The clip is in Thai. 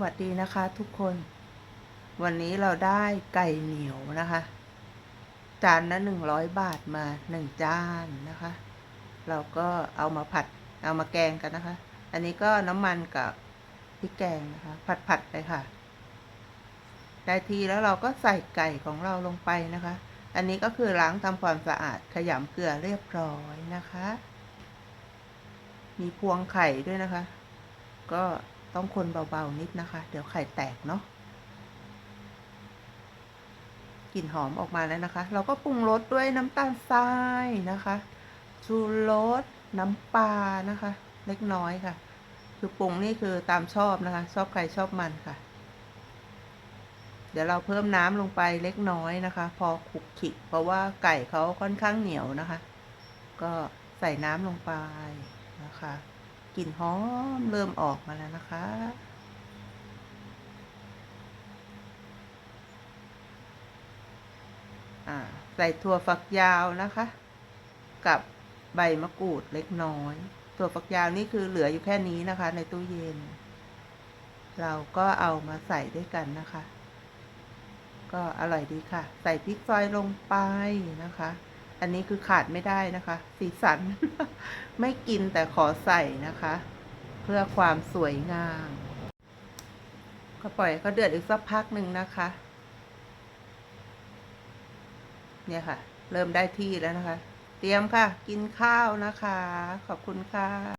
วัสดีนะคะทุกคน วันนี้เราได้ไก่เหนียวนะคะ จานละหนึ่งร้อยบาทมาหนึ่งจานนะคะ เราก็เอามาผัดเอามาแกงกันนะคะ อันนี้ก็น้ำมันกับพริกแกงนะคะ ผัดผัดไปค่ะ ได้ทีแล้วเราก็ใส่ไก่ของเราลงไปนะคะ อันนี้ก็คือล้างทำความสะอาดขยำเกลือเรียบร้อยนะคะ มีพวงไข่ด้วยนะคะ ก็ ต้องคนเบาๆนิดนะคะ เดี๋ยวไข่แตกเนาะกลิ่นหอมออกมาแล้วนะคะ เราก็ปรุงรสด้วยน้ำตาลทรายนะคะชูรสน้ำปลานะคะ เล็กน้อยค่ะ คือปรุงนี่คือตามชอบนะคะ ชอบใครชอบมันค่ะ เดี๋ยวเราเพิ่มน้ำลงไปเล็กน้อยนะคะ พอคลุกขิกเพราะว่าไก่เขาค่อนข้างเหนียวนะคะ ก็ใส่น้ำลงไปนะคะ กลิ่นหอมเริ่มออกมาแล้วนะคะอ่าใส่ถั่วฝักยาวนะคะ กับใบมะกรูดเล็กน้อย ถั่วฝักยาวนี่คือเหลืออยู่แค่นี้นะคะ ในตู้เย็น เราก็เอามาใส่ด้วยกันนะคะ ก็อร่อยดีค่ะ ใส่พริกซอยลงไปนะคะ อันนี้คือขาดไม่ได้นะคะ สีสัน ไม่กินแต่ขอใส่นะคะ เพื่อความสวยงาม ก็ปล่อยให้เขาเดือดอีกสักพักหนึ่งนะคะ เนี่ยค่ะ เริ่มได้ที่แล้วนะคะ เตรียมค่ะ กินข้าวนะคะ ขอบคุณค่ะ